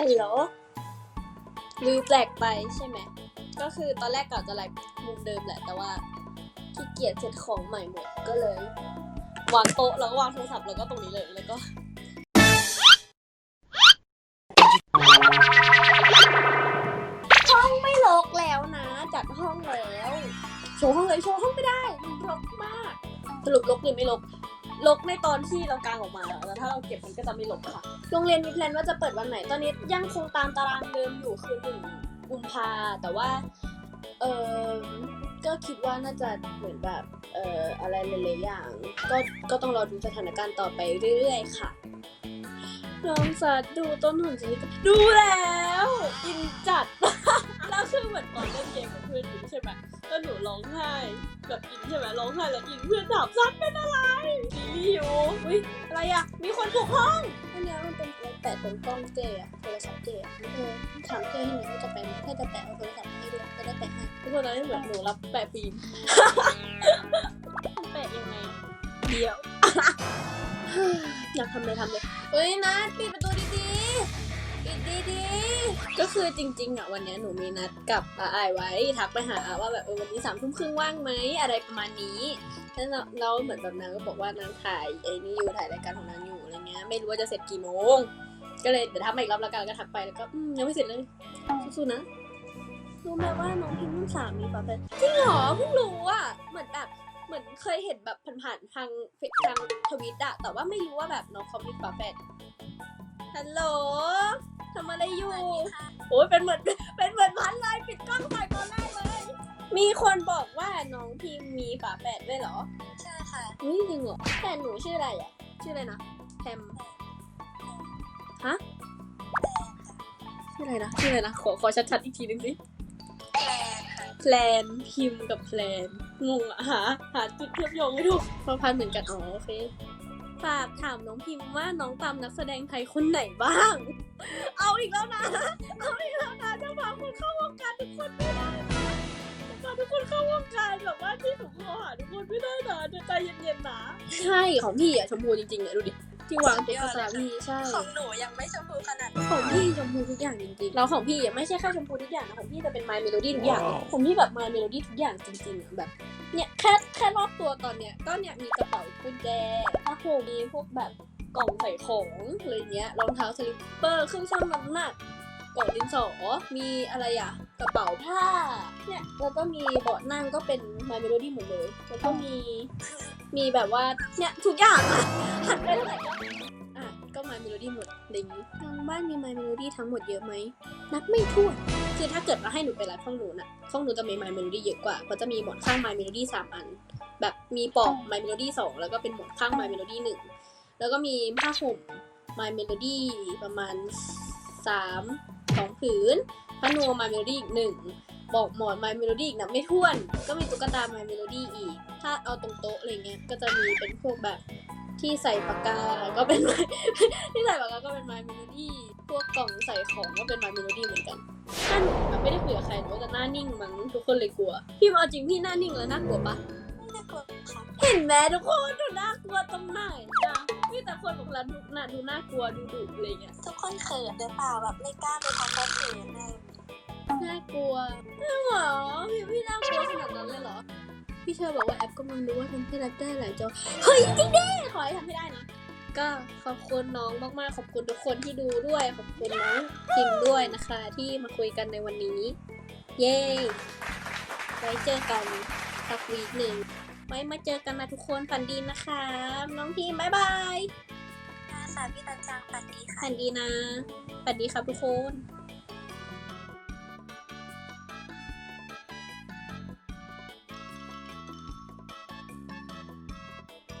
ฮัลโหลวิวแปลกไปใช่ไหม ก็คือตอนแรกกะจะไลฟ์มุมเดิมแหละ แต่ว่าขี้เกียจเซ็ตของใหม่หมดก็เลยวางโต๊ะแล้วก็วางโทรศัพท์แล้วก็ตรงนี้เลยแล้วก็ห้องไม่รกแล้วนะ จัดห้องแล้ว โชว์ห้องเลยโชว์ห้องไม่ได้มันรกมาก สรุปรกหรือไม่รก รกในตอนที่เรากางออกมาแล้วแล้วถ้าเราเก็บมันก็จะไม่รกค่ะ โรงเรียนมีแพลนว่าจะเปิดวันไหน ตอนนี้ยังคงตามตารางเดิมอยู่คือหนึ่งกุมภาแต่ว่า เออก็คิดว่าน่าจะเหมือนแบบ เอ่อ อะไรหลายๆอย่าง ก็ ก็ต้องรอดูสถานการณ์ต่อไปเรื่อยๆ ค่ะลองสัตว์ดูต้นหนสีดูแล้ว อินจัด แล้วคือเหมือนตอนเล่นเกมกับเพื่อนอยู่ใช่ไหมแล้วหนูร้องไห้แบบอินใช่ไหมร้องไห้แล้วอินเพื่อนถามซัดเป็นอะไรซีรีส์อยู่อุ้ยอะไรอะมีคนบุกห้องอันเนี้ยมันเป็นแปะตรงกล้องเจอะโทรศัพท์เจอะเออถามเจให้หนูว่าจะแปะไหมถ้าจะแปะเอาโทรศัพท์มาให้ด้วยจะได้แปะให้ทุกคนตอนนี้เหมือนหนูรับแปะฟิล์มแปะยังไงเดี๋ยวอยากทำเลยทำเลยเฮ้ยนัดปิดประตูดีๆปิดดีๆก็ คือจริงๆอะวันนี้หนูมีนัดกับอาอายไว้ทักไปหาอาว่าแบบเออวันนี้สามทุ่มครึ่งว่างไหมอะไรประมาณนี้แล้วเราเราเหมือนแบบนางก็บอกว่านางถ่ายไอ้นี่อยู่ถ่ายรายการของนางอยู่อะไรเงี้ยไม่รู้ว่าจะเสร็จกี่โมง ก็เลยเดี๋ยวทักมาอีกรอบแล้วกันก็ทักไปแล้วก็อืมยังไม่เสร็จเลยสู้ๆนะรู้ไหมว่าน้องพิมพ์รุ่นสามมีฝาแฝดจริงเหรอเพิ่งรู้อะเหมือนแบบเหมือนเคยเห็นแบบผ่านๆทางเฟซทางทวิตอะแต่ว่าไม่รู้ว่าแบบน้องเขามีฝาแฝด ฮัลโหลทำอะไรอยู่โอ้ยเป็นเหมือนเป็นเหมือนพันเลยปิดกล้องใส่ตอนแรกเลย มีคนบอกว่าน้องพิมพ์มีฝาแฝดด้วยเหรอ ใช่ค่ะอุ้ยจริงเหรอแต่หนูชื่ออะไรอะ ชื่ออะไรนะแพมฮะชื่ออะไรนะชื่ออะไรนะขอขอชัดๆอีกทีหนึงสิแพลนค่ะแพลนพิมพ์กับแพลนงงอะหาหาจุดเชื่อมโยงไม่ถูกพอพันเหมือนกันอ๋อโอเค ฝากถามน้องพิมพ์ว่าน้องตามนักแสดงไทยคนไหนบ้าง เอาอีกแล้วนะ เอาอีกแล้วนะจะพาคนเข้าวงการทุกคนไม่ได้นะจะพาทุกคนเข้าวงการแบบว่าที่หนูโทรหาทุกคนไม่ได้นะจะใจเย็นๆนะ ใช่ของพี่อะชมพูจริงๆอะดูดิที่วางตุ๊กตาพี่ใช่ ของหนูยังไม่ชมพูขนาดนั้น ของพี่ชมพูทุกอย่างจริงๆแล้วของพี่อะไม่ใช่แค่ชมพูทุกอย่างนะของพี่จะเป็น My Melody ทุกอย่าง ของพี่แบบ My Melody ทุกอย่างจริงๆอะแบบเนี่ยแค่แค่รอบตัวตอนเนี้ยก็เนี่ยมีกระเป๋ากุญแจผ้าห่มมีพวกแบบกล่องใส่ของอะไรเงี้ยรองเท้าสลิปเปอร์เครื่องชั่งน้ำหนักกล่องดินสอมีอะไรอะกระเป๋าผ้าเนี่ยแล้วก็มีเบาะนั่งก็เป็น My Melody หมดเลยแล้วก็มีมีแบบว่าเนี่ยทุกอย่างอะหันไปเท่าไหร่ก็อะ ก็ My Melody หมดอะไรอย่างนี้ทางบ้านมี My Melody ทั้งหมดเยอะไหม นับไม่ถ้วน คือถ้าเกิดว่าให้หนูไปไลฟ์ห้องหนูน่ะห้องหนูจะมี My Melody เยอะกว่าเพราะจะมีหมอนข้าง My Melody สามอัน แบบมีปลอก My Melody สองแล้วก็เป็นหมอนข้าง My Melody หนึ่งแล้วก็มีผ้าห่ม My Melody ประมาณสามสองผืนผ้านวม My Melody อีกหนึ่ง บอกหมอน My Melody อีกนับไม่ถ้วน ก็มีตุ๊กตา My Melody อีก ถ้าเอาตรงโต๊ะอะไรเงี้ย ก็จะมีเป็นพวกแบบ ที่ใส่ปากกาก็เป็นที่ใส่ปากกาก็เป็น My Melody พวกกล่องใส่ของก็เป็น My Melody เหมือนกันถ้าหนูแบบไม่ได้คุยกับใครหนูก็จะหน้านิ่งมั้งทุกคนเลยกลัว พี่มาเอาจริงพี่หน้านิ่งแล้วน่ากลัวปะไม่ได้กลัวค่ะเห็นไหมทุกคนดูน่ากลัวตรงไหนจ้ะมีแต่คนบอกแล้วดูน่าดูน่ากลัวดูดุอะไรเงี้ยทุกคนเขินหรือเปล่าแบบไม่กล้าไปทำคนอื่นเลยน่ากลัวน่าเหรอพี่พี่น่ากลัวขนาดนั้นเลยเหรอ พี่เชอร์บอกว่าแอปกำลังดูว่าทำให้รับได้หลายจอ เฮ้ยจริงดิขอให้ทำให้ได้นะ ก็ขอบคุณน้องมากๆ ขอบคุณทุกคนที่ดูด้วย ขอบคุณน้องพิมพ์ด้วยนะคะ ที่มาคุยกันในวันนี้ เย้ ไว้เจอกันสักวีคหนึ่ง ไว้มาเจอกันนะทุกคนฝันดีนะคะ น้องพิมพ์บ๊ายบายค่ะพี่ตันจังฝันดีค่ะฝันดีนะฝันดีครับทุกคน